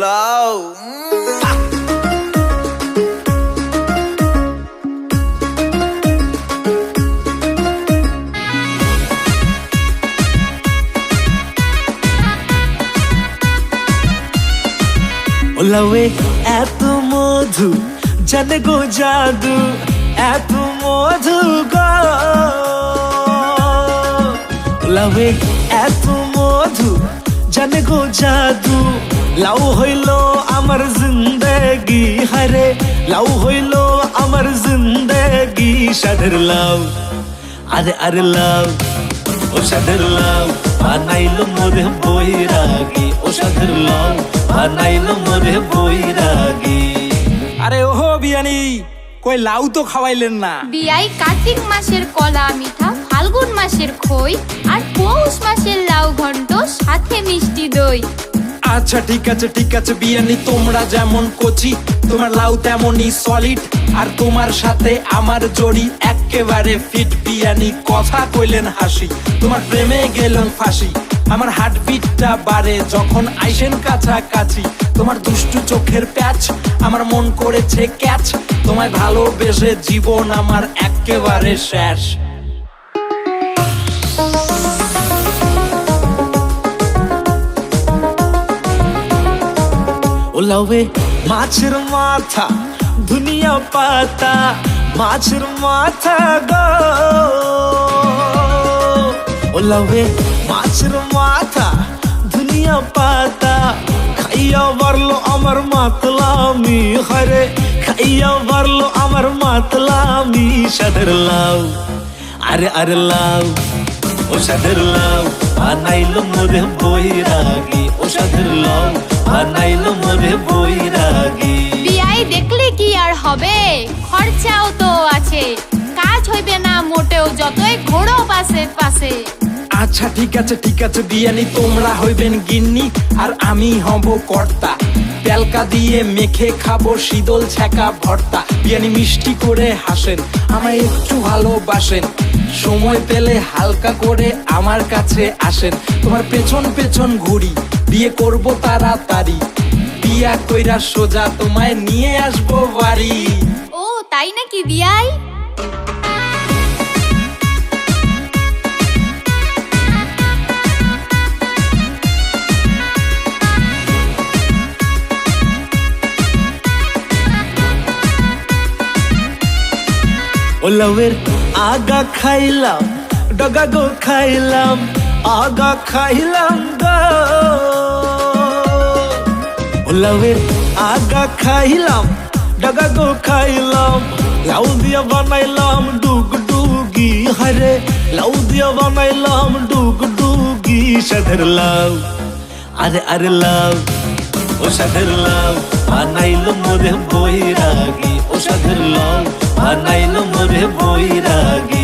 লাউ ওলাওয়ে, এত মধু, জানে গো জাদু, এত মধু গো। ওলাওয়ে, এত মধু, জানে গো জাদু লাউ হইল আমার জিন্দেগি হারে। লাউ হইল আমার জিন্দেগি সাদের লাউ। আরে আরে লাউ ও সাদের লাউ। বানাইলো মোরে বৈরাগী ও সাদের লাউ। বানাইলো মোরে বৈরাগী। আরে ও ওহো বিয়ানি কই লাউ তো খাওয়াইলেন না। বিয়াই কার্তিক মাসের কলা মিঠা ফাল্গুন মাসের খই আর পৌষ মাসের লাউ ঘন্ট সাথে মিষ্টি দই। আচ্ছা ঠিক আছে ঠিক আছে বিয়ানি তোমরা যেমন কচি, তোমার লাউ তেমনই সলিড আর তোমার সাথে আমার জড়ি একেবারে ফিট বিয়ানি কথা কইলেন হাসি। তোমার প্রেমে গেলেন ফাঁসি। আমার হার্টবিটটা বাড়ে যখন আইসেন কাছাকাছি। তোমার দুষ্টু চোখের প্যাচ, আমার মন করেছে ক্যাচ তোমায় ভালোবেসে জীবন আমার একেবারে শেষ। ওলাওয়ে মাছের মাথা দুনিয়া পাতা মাছের মাথা গো ওলাওয়ে মাছের মাথা দুনিয়া পাতা খাইয়া বারলো আমার মাতলামি হরে খাইয়া বারলো আমার মাতলামি সাদের লাউ আরে আরে লাউ ও সাদের লাউ বানাইলো মোরে বৈরাগী ও সাদের লাউ বানাইলো মোরে বৈরাগী। বিয়াই দেখলে কি আর হবে? খরচাও তো আছে। কাজ হইবে না মোটেও যতই ঘোড়ো পাশে পাশে। আচ্ছা ঠিক আছে ঠিক আছে বিয়ানি তোমরা হইবেন গিন্নি আর আমি হব কর্তা। তেলকা দিয়ে মেখে খাব শীতল ছ্যাঁকা ভর্তা। বিয়ানি মিষ্টি করে হাসেন আমায় একটু ভালোবাসেন। সময় পেলে হালকা করে আমার কাছে আসেন। তোমার পেছন পেছন ঘুরি বিয়ে করব তাড়াতাড়ি। বিয়া কইরা সোজা তোমায় নিয়ে আসব বাড়ি। ও তাই নাকি বিয়াই? ওলাওয়ের আগা খাইলাম ডগা গো খাইলাম আগা খাইলাম গো। ওলাওয়ের আগা খাইলাম, ডগা গো খাইলাম। লাউ দিয়া বানাইলাম ডুগ ডুগি হরে লাউ দিয়া বানাইলাম ডুগ ডুগি সাদের লাউ। আরে আরে লাউ, ও সাদের লাউ, বানাইলো মোরে বৈরাগী। ও সাদের লাউ, বানাইলো মোরে বৈরাগী।